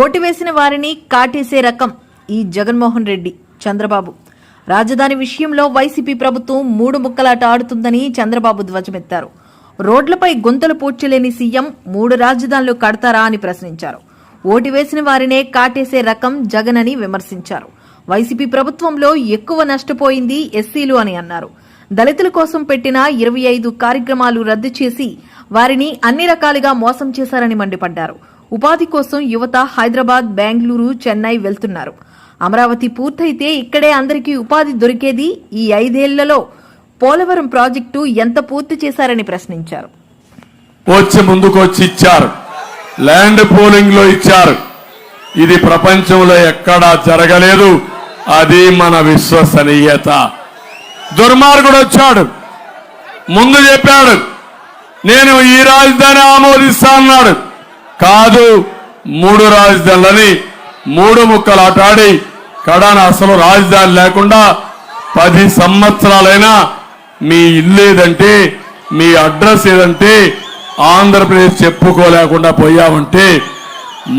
Vote వేసిన వారిని కాటేసే రకం ఈ జగన్మోహన్ రెడ్డి చంద్రబాబు. రాజధాని విషయంలో వైసీపీ ప్రభుత్వం మూడు ముక్కలాట ఆడుతుందని చంద్రబాబు ధ్వజమెత్తారు. రోడ్లపై గుంతలు పూడ్చలేని సీఎం మూడు రాజధానులు కడతారా అని ప్రశ్నించారు. ఓటు వేసిన వారినే కాటేసే రకం జగన్ అని విమర్శించారు. వైసీపీ ప్రభుత్వంలో ఎక్కువ నష్టపోయింది ఎస్సీలు అని అన్నారు. దళితుల కోసం పెట్టిన ఇరవై ఐదు కార్యక్రమాలు రద్దు చేసి వారిని అన్ని రకాలుగా మోసం చేశారని మండిపడ్డారు. ఉపాధి కోసం యువత హైదరాబాద్ బెంగళూరు చెన్నై వెళ్తున్నారు. అమరావతి పూర్తయితే ఇక్కడే అందరికీ ఉపాధి దొరికేది ఈ ఐదేళ్ళలో. పోలవరం ప్రాజెక్టు ఎంత పూర్తి చేశారని ప్రశ్నించారు. వచ్చి ముందుకు వచ్చి ఇచ్చారు. ల్యాండ్ పోలింగ్లో ఇచ్చారు. ఇది ప్రపంచంలో ఎక్కడా జరగలేదు. అది మన విశ్వసనీయత. దుర్మార్గుడు వచ్చాడు. ముందు చెప్పాడు నేను ఈ రాజధాని ఆమోదిస్తా అన్నాడు. కాదు మూడు రాజధానులని మూడు ముక్కలు ఆటాడి కడాన అసలు రాజధాని లేకుండా పది సంవత్సరాలైనా మీ ఇల్లు ఏదంటే మీ అడ్రస్ ఏదంటే ఆంధ్రప్రదేశ్ చెప్పుకోలేకుండా పోయామంటే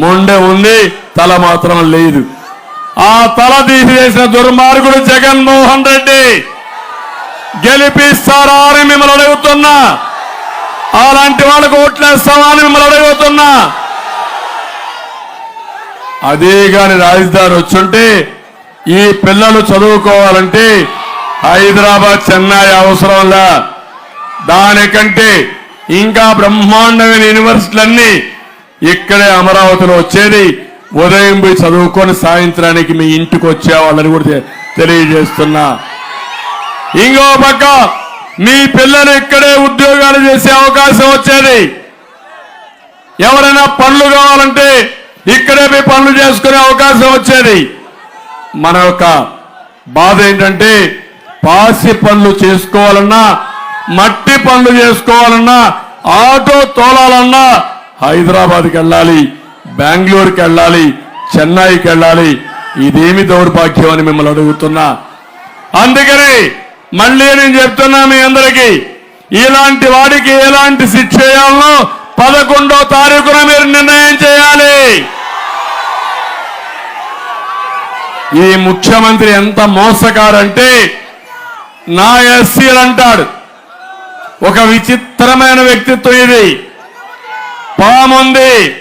మొండె ఉంది తల మాత్రం లేదు. ఆ తల తీసివేసిన దుర్మార్గుడు జగన్మోహన్ రెడ్డి గెలిపిస్తారా అని మిమ్మల్ని అడుగుతున్నా. అలాంటి వాళ్ళకు ఓట్లేస్తామా అని మిమ్మల్ని అడుగుతున్నా అదే కాని రాజధాని వచ్చుంటే ఈ పిల్లలు చదువుకోవాలంటే హైదరాబాద్ చెన్నై అవసరంలా దానికంటే ఇంకా బ్రహ్మాండమైన యూనివర్సిటీలన్నీ ఇక్కడే అమరావతిలో వచ్చేది. ఉదయం పోయి చదువుకొని సాయంత్రానికి మీ ఇంటికి వచ్చేవాళ్ళని కూడా తె- తెలియజేస్తున్నా. ఇంకో పక్క మీ పిల్లలు ఇక్కడే ఉద్యోగాలు చేసే అవకాశం వచ్చేది. ఎవరైనా పనులు కావాలంటే ఇక్కడే మీ పనులు చేసుకునే అవకాశం వచ్చేది. మన యొక్క బాధ ఏంటంటే పాసి పనులు చేసుకోవాలన్నా మట్టి పనులు చేసుకోవాలన్నా ఆటో తోలాలన్నా హైదరాబాద్కి వెళ్ళాలి బెంగళూరుకి వెళ్ళాలి చెన్నైకి వెళ్ళాలి. ఇదేమి దౌర్భాగ్యం అని మిమ్మల్ని అడుగుతున్నా. అందుకని మళ్ళీ నేను చెప్తున్నా మీ అందరికీ ఇలాంటి వాడికి ఎలాంటి శిక్ష చేయాలనో పదకొండో తారీఖున మీరు నిర్ణయం చేయాలి. ఈ ముఖ్యమంత్రి ఎంత మోసకారంటే నా ఎస్సీలు అంటాడు ఒక విచిత్రమైన వ్యక్తిత్వం ఇది. పాముంది.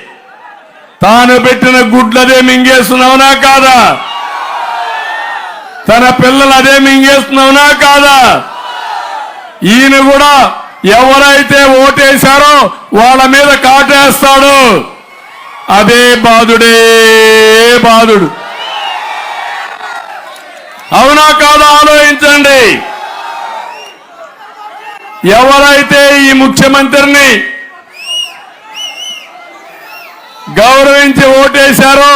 తాను పెట్టిన గుడ్లదే మింగేస్తున్నావునా కాదా? తన పిల్లలు అదే మింగేస్తున్నావునా కాదా? ఈయన కూడా ఎవరైతే ఓటేశారో వాళ్ళ మీద కాటేస్తాడు. అదే బాధుడే బాధుడు అవునా కాదా? ఆలోచించండి. ఎవరైతే ఈ ముఖ్యమంత్రిని గౌరవించి ఓటేశారో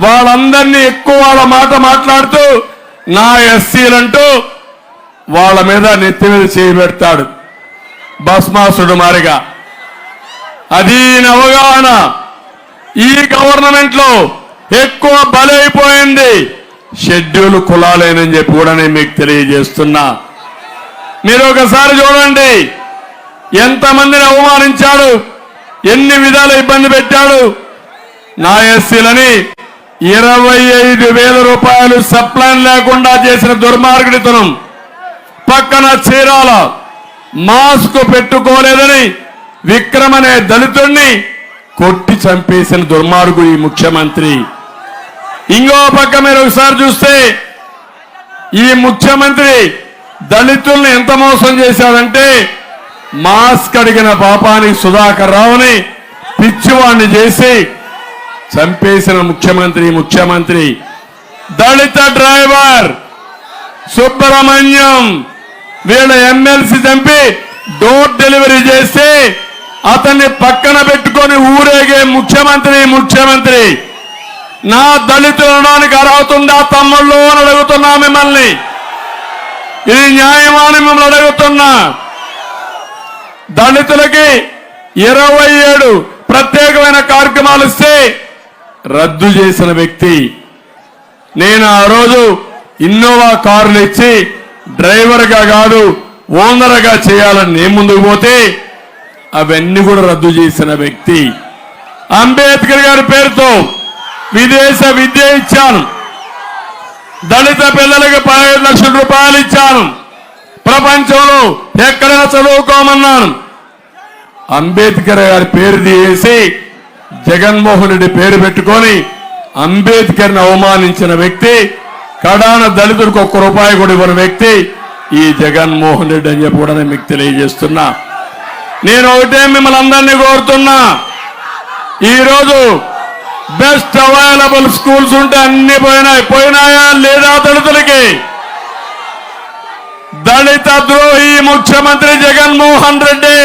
వాళ్ళందరినీ ఎక్కువ వాళ్ళ మాట మాట్లాడుతూ నా ఎస్సీలంటూ వాళ్ళ మీద నెత్తి మీద చేయబెడతాడు భస్మాసుడు మారిగా. అది అవగాహన. ఈ గవర్నమెంట్లో ఎక్కువ బలైపోయింది షెడ్యూల్ కులాలేనని చెప్పి కూడా నేను మీకు తెలియజేస్తున్నా. మీరు ఒకసారి చూడండి. ఎంతమందిని అవమానించాడు? ఎన్ని విధాలు ఇబ్బంది పెట్టాడు? నా ఎస్సీలని ఇరవై ఐదు వేల రూపాయలు సప్లైన్ లేకుండా చేసిన దుర్మార్గుడితనం. పక్కన చీరాల మాస్క్ పెట్టుకోలేదని విక్రమ్ అనే దళితుణ్ణి కొట్టి చంపేసిన దుర్మార్గుడు ఈ ముఖ్యమంత్రి. ఇంకో పక్క మీరు ఒకసారి చూస్తే ఈ ముఖ్యమంత్రి దళితుల్ని ఎంత మోసం చేశాడంటే మాస్క్ అడిగిన పాపానికి సుధాకర్ రావుని పిచ్చివాణ్ణి చేసి చంపేసిన ముఖ్యమంత్రి ముఖ్యమంత్రి. దళిత డ్రైవర్ సుబ్రహ్మణ్యం వీళ్ళ ఎమ్మెల్సీ చంపి డోర్ డెలివరీ చేస్తే అతన్ని పక్కన పెట్టుకొని ఊరేగే ముఖ్యమంత్రి ముఖ్యమంత్రి. నా దళితులు రుణానికి అర్హత ఉందా తమ్ముళ్ళు అని అడుగుతున్నా మిమ్మల్ని. ఇది న్యాయమాని మిమ్మల్ని అడుగుతున్నా. దళితులకి ఇరవై ఏడు ప్రత్యేకమైన కార్యక్రమాలు ఇస్తే రద్దు చేసిన వ్యక్తి. నేను ఆ రోజు ఇన్నోవా కార్లు ఇచ్చి డ్రైవర్గా కాదు ఓనర్గా చేయాలని నేను ముందుకు పోతే అవన్నీ కూడా రద్దు చేసిన వ్యక్తి. అంబేద్కర్ గారి పేరుతో విదేశ విద్య ఇచ్చాను. దళిత పిల్లలకు పదహైదు లక్షల రూపాయలు ఇచ్చాను. ప్రపంచంలో ఎక్కడైనా చదువుకోమన్నాను. అంబేద్కర్ గారి పేరు తీసి జగన్మోహన్ రెడ్డి పేరు పెట్టుకొని అంబేద్కర్ని అవమానించిన వ్యక్తి కడాన దళితులకు ఒక్క రూపాయి కూడా ఇవ్వని వ్యక్తి ఈ జగన్మోహన్ రెడ్డి అని చెప్పి కూడా నేను మీకు తెలియజేస్తున్నా. నేను ఒకటే మిమ్మల్ని అందరినీ కోరుతున్నా. ఈరోజు బెస్ట్ అవైలబుల్ స్కూల్స్ ఉంటే అన్ని పోయినాయి. పోయినాయా లేదా దళితులకి? దళిత ద్రోహి ముఖ్యమంత్రి జగన్మోహన్ రెడ్డి.